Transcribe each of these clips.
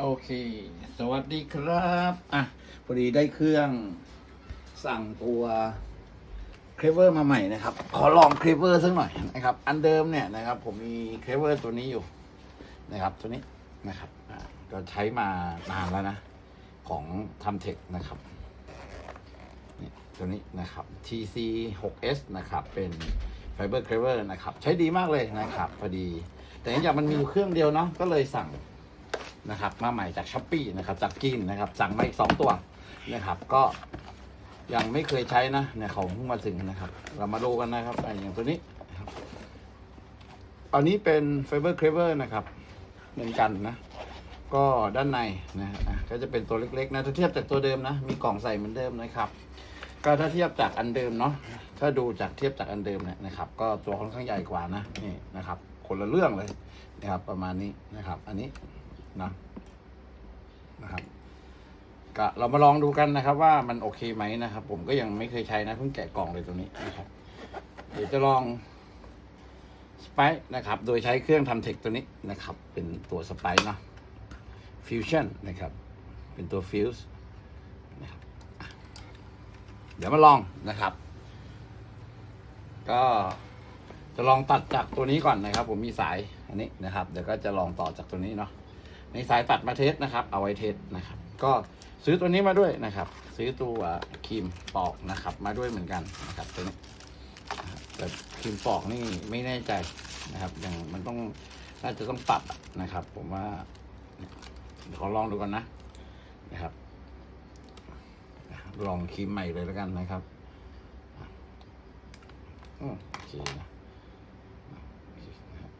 โอเค สวัสดีครับ อะ พอดีได้เครื่องสั่งตัวเคลเวอร์มาใหม่นะครับ ขอลองเคลเวอร์สักหน่อยนะครับ อันเดิมเนี่ยนะครับ ผมมีเคลเวอร์ตัวนี้อยู่นะครับ ตัวนี้นะครับก็ใช้มานานแล้วนะ ของทำเทคนะครับนี่ตัวนี้นะครับ TC 6S นะครับ เป็นไฟเบอร์เคลเวอร์นะครับ ใช้ดีมากเลยนะครับ พอดี แต่เนื่องจากมันมีเครื่องเดียวเนาะก็เลยสั่ง นะครับ มาใหม่จากช้อปปีนะครับ จากจีนนะครับ สั่งมาอีกสองตัวนะครับ ก็ยังไม่เคยใช้นะเนี่ยเขาเพิ่งมาถึงนะครับ เรามาดูกันนะครับอะอย่างตัวนี้นะครับอันนี้เป็นไฟเบอร์เคเบิลนะครับ เหมือนกันนะ ก็ด้านในนะอะก็จะเป็นตัวเล็กๆนะถ้าเทียบจากตัวเดิมนะ มีกล่องใส่เหมือนเดิมนะครับ ก็ถ้าเทียบจากอันเดิมเนาะถ้าดูจากเทียบจากอันเดิมเนี่ยนะครับ ก็ตัวค่อนข้างใหญ่กว่านะนี่นะครับ คนละเรื่องเลยนะครับ ประมาณนี้นะครับ อันนี้ นะนะครับก็เรามาลองดูกันนะครับ ว่ามันโอเคไหมนะครับ ผมก็ยังไม่เคยใช้นะเพิ่งแกะกล่องเลยตัวนี้นะครับ เดี๋ยวจะลองสไปนะครับ โดยใช้เครื่องทำเทคตัวนี้นะครับ เป็นตัวสไปเนาะฟิวชั่นนะครับ เป็นตัวฟิวส์นะครับเดี๋ยวมาลองนะครับ ก็จะลองตัดจากตัวนี้ก่อนนะครับ ผมมีสายอันนี้นะครับ เดี๋ยวก็จะลองต่อจากตัวนี้เนาะ ในสายตัดมาเทสนะครับ เอาไว้เทสนะครับ ก็ซื้อตัวนี้มาด้วยนะครับ ซื้อตัวครีมปอกนะครับ มาด้วยเหมือนกันนะครับตัวนี้แต่ครีมปอกนี่ไม่แน่ใจนะครับ อย่างมันต้องน่าจะต้องตัดนะครับ ผมว่าเดี๋ยวขอลองดูกันนะนะครับ ลองครีมใหม่เลยแล้วกันนะครับอืมโอเคนะโอเครับ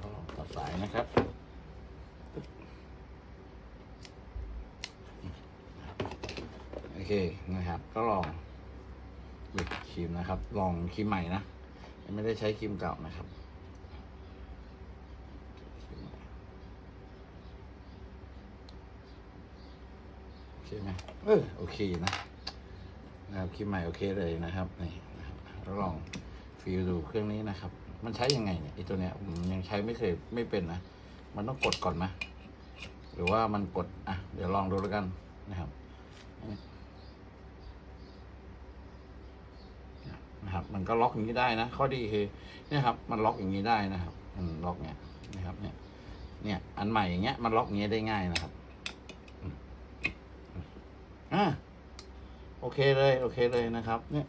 ก็ลองตัดสายนะครับ โอ เคนะครับ ก็ลองหยิบครีมนะครับ ลองครีมใหม่นะยังไม่ได้ใช้ครีมเก่านะครับโอเคไหมเออโอเคนะนะครับครีมใหม่โอเคเลยนะครับนี่นะครับแล้วลองฟีลดูเครื่องนี้นะครับ มันใช้ยังไงเนี่ยไอตัวเนี้ยผมยังใช้ไม่เคยไม่เป็นนะมันต้องกดก่อนไหมหรือว่ามันกดอะเดี๋ยวลองดูแล้วกันนะครับ นะครับ มันก็ล็อกอย่างนี้ได้นะ ข้อดีคือเนี่ยครับ มันล็อกอย่างนี้ได้นะครับ มันล็อกเนี้ยนะครับ เนี่ย เนี่ย อันใหม่อย่างเงี้ย มันล็อกอย่างเงี้ยได้ง่ายนะครับอ่าโอเคเลย โอเคเลยนะครับ เนี่ย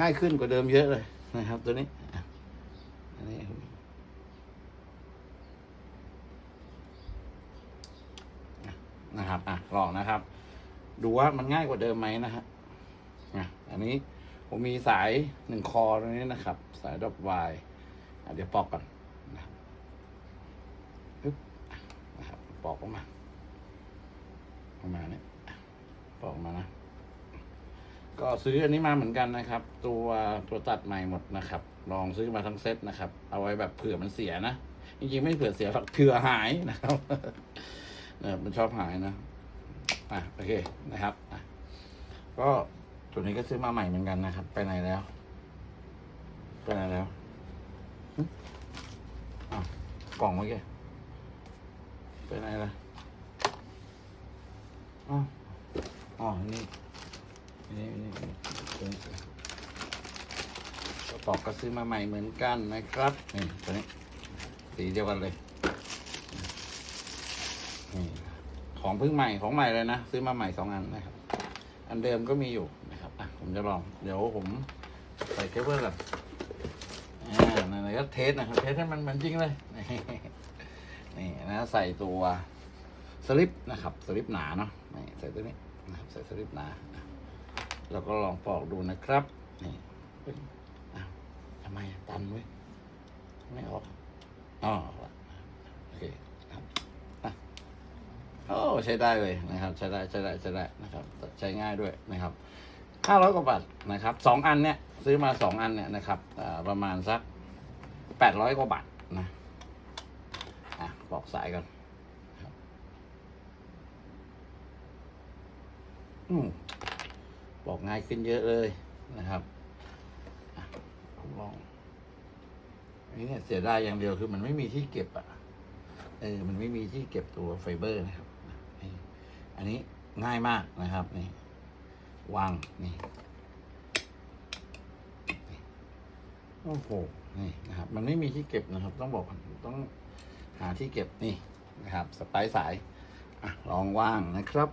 ง่ายขึ้นกว่าเดิมเยอะเลยนะครับ ตัวนี้อันนี้นะครับอะลองนะครับ ดูว่ามันง่ายกว่าเดิมไหมนะฮะอะอันนี้ ผมมีสายหนึ่งคอตรงนี้นะครับ สายดอกวายเดี๋ยวปอกก่อนนะครับปึ๊บนะครับปอกออกมาออกมาเนี่ยอะปอกมานะก็ซื้ออันนี้มาเหมือนกันนะครับ ตัวตัวตัดใหม่หมดนะครับ ลองซื้อมาทั้งเซ็ตนะครับ เอาไว้แบบเผื่อมันเสียนะจริงๆไม่เผื่อเสียหรอกเผื่อหายนะครับเออมันชอบหายนะอะโอเคนะครับอะก็ ตัวนี้ก็ซื้อมาใหม่เหมือนกันนะครับ ไปไหนแล้ว ไปไหนแล้วอ้าวกล่องเมื่อกี้ไปไหนล่ะอ๋ออ๋อนี่นี่นี่นี่ตัวนี้กระป๋องก็ซื้อมาใหม่เหมือนกันนะครับนี่ตัวนี้สีเดียวกันเลยนี่ของเพิ่งใหม่ของใหม่เลยนะ ซื้อมาใหม่สองอันนะครับ อันเดิมก็มีอยู่ ผมจะลอง เดี๋ยวผมใส่เคเบิลก่อนอ่าไหนๆก็เทสนะครับเทสให้มันมือนจริงเลย นี่นะใส่ตัวสลิปนะครับสลิปหนาเนาะนี่ใส่ตัวนี้นะครับใส่สลิปหนาอะแล้วก็ลองปอกดูนะครับ นี่อทำไมตันเว้ยไม่ออกอ๋อโอเคครับโอ้ใช้ได้เลยนะครับ ใช้ได้ใช้ได้ใช้ได้นะครับ ใช้ง่ายด้วยนะครับ ห้าร้อยกว่าบาทนะครับสองอันเนี้ยซื้อมาสองอันเนี่ยนะครับประมาณสักแปดร้อยกว่าบาทนะอะบอกสายกันอืมบอกง่ายขึ้นเยอะเลยนะครับอะผมลองอันนี้เนี่ยเสียดายอย่างเดียวคือมันไม่มีที่เก็บอะเออ มันไม่มีที่เก็บตัวไฟเบอร์นะครับ อันนี้ง่ายมากนะครับนี่ วางนี่โอ้โหนี่นะครับมันไม่มีที่เก็บนะครับ ต้องบอกต้องหาที่เก็บนี่นะครับสไปซ์สายอะลองว่างนะครับ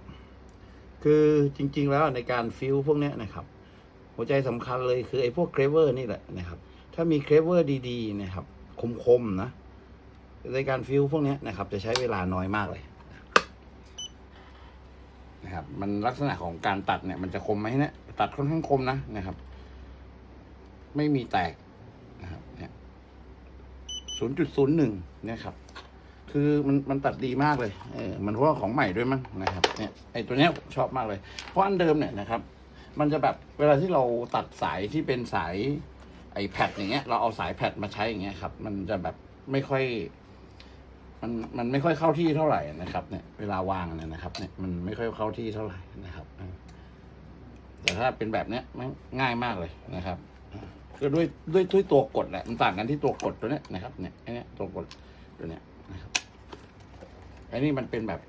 คือจริง ๆ แล้วในการฟิลพวกนี้นะครับ หัวใจสำคัญเลยคือไอ้พวกเครเวอร์นี่แหละนะครับ ถ้ามีเครเวอร์ดี ๆ นะครับ คม ๆ นะ ในการฟิลพวกนี้นะครับ จะใช้เวลาน้อยมากเลย นะครับ มันลักษณะของการตัดเนี่ย มันจะคมไหมเนี่ยตัดค่อนข้างคมนะนะครับ ไม่มีแตกนะครับ เนี่ยศูนย์จุดศูนย์หนึ่งเนี่ยครับ คือมันมันตัดดีมากเลย เออ มันเพราะว่าของใหม่ด้วยมั้งนะครับ เนี่ย ไอตัวเนี้ยชอบมากเลย เพราะอันเดิมเนี่ยนะครับ มันจะแบบเวลาที่เราตัดสายที่เป็นสายไอแพดอย่างเงี้ย เราเอาสายแพดมาใช้อย่างเงี้ยครับ มันจะแบบไม่ค่อย มันมันไม่ค่อยเข้าที่เท่าไหร่นะครับเนี่ยเวลาวางเนี่ยนะครับเนี่ยมันไม่ค่อยเข้าที่เท่าไหร่นะครับ แต่ถ้าเป็นแบบเนี้ยมันง่ายมากเลยนะครับคือด้วยด้วยด้วยตัวกดแหละมันต่างกันที่ตัวกดตัวเนี้ยนะครับ เนี่ยไอ้เนี้ยตัวกดตัวเนี้ยนะครับไอ้นี่มันเป็นแบบ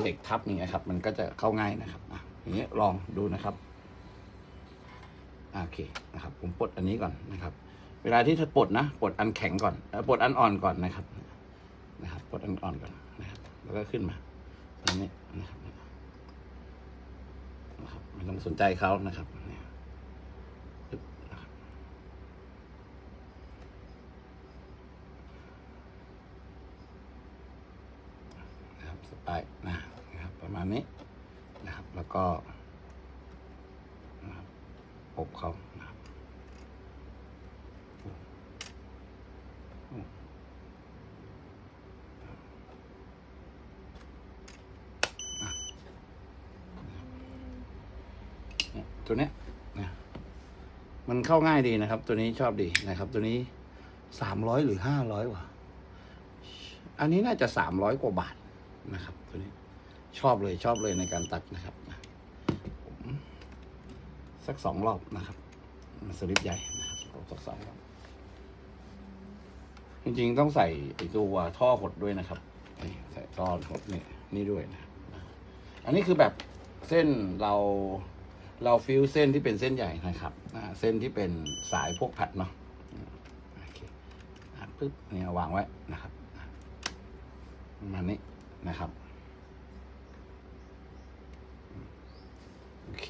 เหล็กทับอย่างเงี้ยครับ มันก็จะเข้าง่ายนะครับอะอย่างเงี้ยลองดูนะครับโอเคนะครับ ผมปลดอันนี้ก่อนนะครับ เวลาที่เธอปลดนะปลดอันแข็งก่อนปลดอันอ่อนก่อนนะครับนะครับปล ดอ่อนๆก่อนนะครับ แล้วก็ขึ้นมาตรงนี้นะครับนะครับไม่ต้องสนใจเขานะครับนะครับนะครับสไปร์นะนะครับ ประมาณนี้นะครับ แล้วก็นะครับอบเขานะครับ เนี่ย ตัวเนี้ยนะมันเข้าง่ายดีนะครับ ตัวนี้ชอบดีนะครับ ตัวนี้สามร้อยหรือห้าร้อยวะอันนี้น่าจะสามร้อยกว่าบาทนะครับ ตัวนี้ชอบเลยชอบเลยในการตัดนะครับสักสองรอบนะครับสลิปใหญ่นะครับสักสองรอบจริงๆต้องใส่ตัวท่อหดด้วยนะครับนี่ใส่ท่อหดนี่นี่ด้วยนะ อันนี้คือแบบเส้นเรา เราฟิวเส้นที่เป็นเส้นใหญ่นะครับเส้นที่เป็นสายพวกผัดเนาะโอเคอะปึ๊บนี่เอาวางไว้นะครับประมาณนี้นะครับโอเค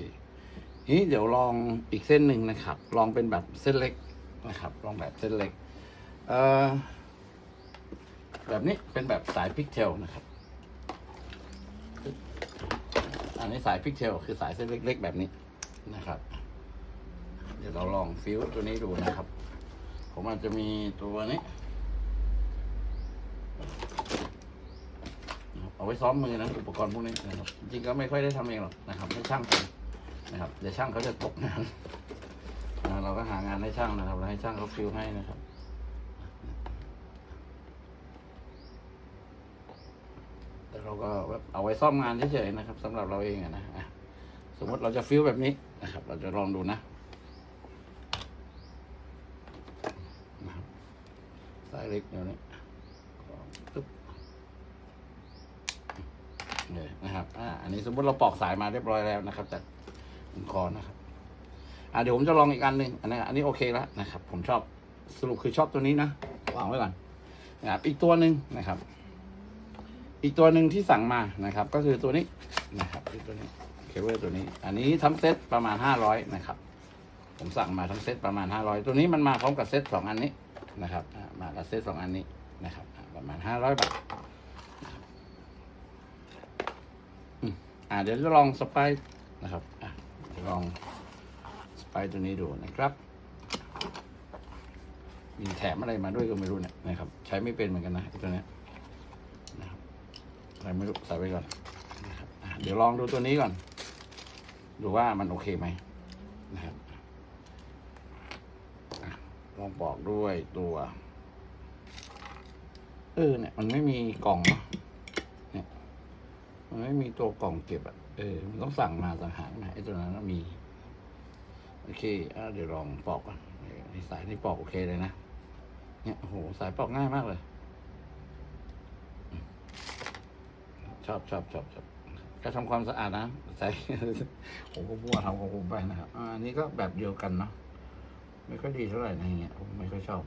นี้เดี๋ยวลองอีกเส้นหนึ่งนะครับ ลองเป็นแบบเส้นเล็กนะครับ ลองแบบเส้นเล็กเอ่อแบบนี้เป็นแบบสายพิกเทลนะครับ อั นนี้สายพิกเทลคือสายเส้นเล็ก ๆ แบบนี้นะครับ เดี๋ยวเราลองฟิวตัวนี้ดูนะครับ ผมอาจจะมีตัวนี้ เอาไว้ซ้อมมือนะอุปกรณ์พวกนี้นะครับ จริงๆก็ไม่ค่อยได้ทำเองหรอกนะครับให้ช่างทำนะครับเดี๋ยวช่างเขาจะตกงานนะเราก็หางานให้ช่างนะครับให้ช่างเขาฟิวให้นะครับ แต่ เราก็เอาไว้ซ่อมงานเฉยๆนะครับสำหรับเราเองนะสมมติเราจะฟิลแบบนี้นะครับ เราจะลองดูนะสายเล็กเดี๋ยวนี้ปึ๊บเลยนะครับอ่าอันนี้สมมติเราปอกสายมาเรียบร้อยแล้วนะครับจากคอนะครับอ่าเดี๋ยวผมจะลองอีกอันหนึ่งอันนี้อันนี้โอเคแล้วนะครับ ผมชอบสรุปคือชอบตัวนี้นะวางไว้ก่อนนะครับอีกตัวหนึ่งนะครับ อีกตัวหนึ่งที่สั่งมานะครับ ก็คือตัวนี้นะครับคือตัวนี้เคเบิลตัวนี้ อันนี้ทั้งเซตประมาณห้าร้อยนะครับ ผมสั่งมาทั้งเซตประมาณห้าร้อยตัวนี้มันมาพร้อมกับเซตสองอันนี้นะครับอ่ามากับเซตสองอันนี้นะครับ ประมาณห้าร้อยบาทอ่าเดี๋ยวจะลองสไปนะครับอะลองสไปตัวนี้ดูนะครับ มีแถมอะไรมาด้วยก็ไม่รู้เนี่ยนะครับ ใช้ไม่เป็นเหมือนกันนะตัวเนี้ย อะไรไม่รู้ใส่ไว้ก่อนนะครับเดี๋ยวลองดูตัวนี้ก่อน ดูว่ามันโอเคไหมนะครับลองบอกด้วยตัว เออเนี่ย มันไม่มีกล่องเนาะเนี่ยมันไม่มีตัวกล่องเก็บอะเออมันต้องสั่งมาต่างหากนะไอ้ตัวนั้นนมี โอเคอะเดี๋ยวลองปอกก่อนสายนี่ปอกโอเคเลยนะเนี่ยโอ้โหสายปอกง่ายมากเลย ชอบชอบชอบชอบก็ทำความสะอาดนะใส่ผมก็พูดว่าทำของผมไปนะครับอันนี้ก็แบบเดียวกันเนาะไม่ค่อยดีเท่าไหร่นะอย่างเงี้ยผมไม่ค่อยชอบ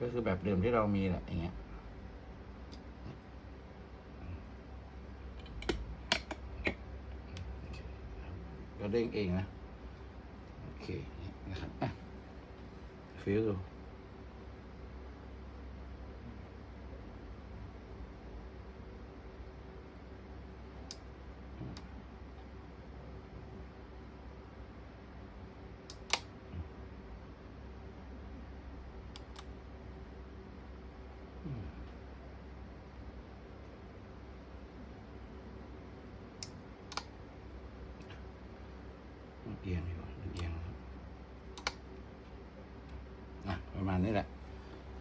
ก็คือแบบเดิมที่เรามีแหละอย่างเงี้ยก็เด้งเองนะ โอเคนะครับฟิลดู เอียงดีกว่าเอียงนะครับอะประมาณนี้แหละ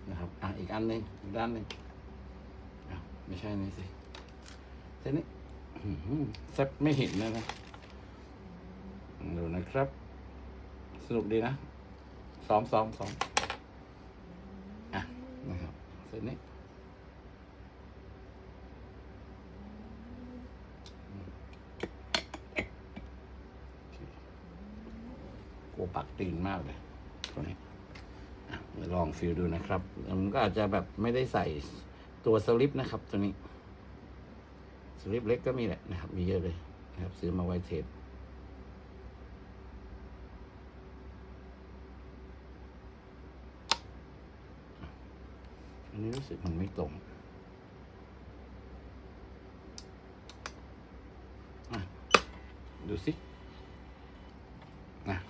นะครับอะอีกอันหนึ่งอีกด้านหนึ่งอะไม่ใช่นี่สิเส้นนี้แซ่บไม่เห็นเลยนะดูนะครับ สนุกดีนะซ้อมซ้อมซ้อมอะนะครับเส้นนี้ วปักตีนมากเลยตัวนี้ลองฟิลดูนะครับมันก็อาจจะแบบไม่ได้ใส่ตัวสลิปนะครับตัวนี้ สลิปเล็กก็มีแหละนะครับ มีเยอะเลยนะครับ ซื้อมาไว้เทสอันนี้รู้สึกมันไม่ตรงดูสิ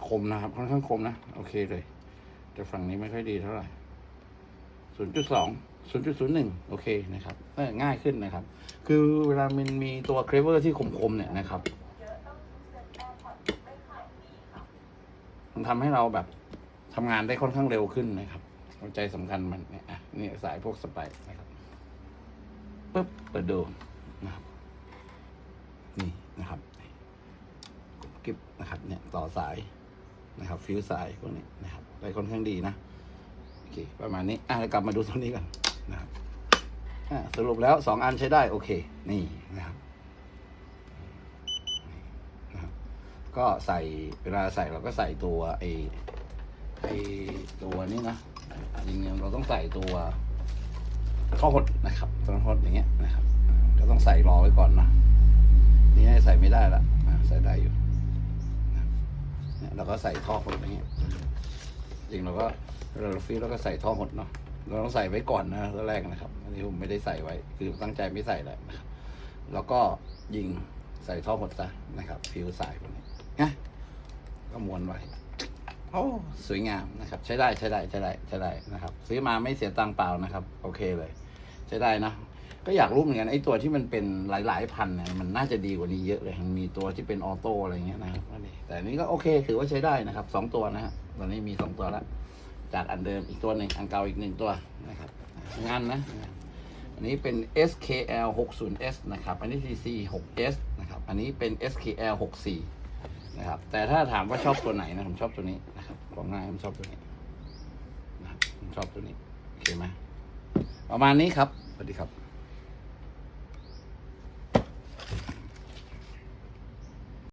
คมนะครับ ค่อนข้างคมนะ โอเคเลย แต่ฝั่งนี้ไม่ค่อยดีเท่าไหร่ศูนย์จุดสองศูนย์จุดศูนย์หนึ่งโอเคนะครับง่ายขึ้นนะครับ คือเวลามันมีตัวเครเวอร์ที่คมๆเนี่ยนะครับ มันทำให้เราแบบทำงานได้ค่อนข้างเร็วขึ้นนะครับหัวใจสำคัญมันเนี่ยอะนี่สายพวกสไปนะครับปึ๊บเปิดดูนะครับ นี่นะครับกดกิบนะครับ เนี่ยต่อสาย นะครับฟิวสายพวกนี้นะครับได้ค่อนข้างดีนะโอเคประมาณนี้อะแล้วกลับมาดูตัวนี้กันนะครับอะสรุปแล้วสองอันใช้ได้โอเคนี่นะครับนะครับ ก็ใส่เวลาใส่เราก็ใส่ตัวไอไอตัวนี้นะจริงๆเราต้องใส่ตัวท่อหดนะครับตัวท่อหดอย่างเงี้ยนะครับอ่าก็ต้องใส่รอไว้ก่อนนะนี่ให้ใส่ไม่ได้ละใส่ได้อยู่ เนี่ยเราก็ใส่ท่อหดอย่างเงี้ยจริงเราก็เราฟีดเราก็ใส่ท่อหดเนาะเราต้องใส่ไว้ก่อนนะตอนแรกนะครับ อันนี้ผมไม่ได้ใส่ไว้ คือตั้งใจไม่ใส่แหละแล้วก็ยิงใส่ท่อหดซะนะครับฟิวสายพวกนี้นะก็ม้วนไว้โอ้สวยงามนะครับ ใช้ได้ใช้ได้ใช้ได้ใช้ได้นะครับ ซื้อมาไม่เสียตังค์เปล่านะครับ โอเคเลย ใช้ได้นะ ก็อยากรู้เหมือนกันไอ้ตัวที่มันเป็นหลายๆพันเนี่ยมันน่าจะดีกว่านี้เยอะเลยมีตัวที่เป็นออโต้อะไรเงี้ยนะครับนี่แต่นี้ก็โอเคถือว่าใช้ได้นะครับสองตัวนะฮะตอนนี้มีสองตัวแล้วจากอันเดิมอีกตัวหนึ่งอันเก่าอีกหนึ่งตัวนะครับงานนะอันนี้เป็น SKL 60S นะครับ อันนี้ CC 6S นะครับ อันนี้เป็น SKL 64นะครับ แต่ถ้าถามว่าชอบตัวไหนนะ ผมชอบตัวนี้นะครับของง่ายผมชอบตัวนี้นะครับผมชอบตัวนี้ โอเคไหมประมาณนี้ครับ สวัสดีครับ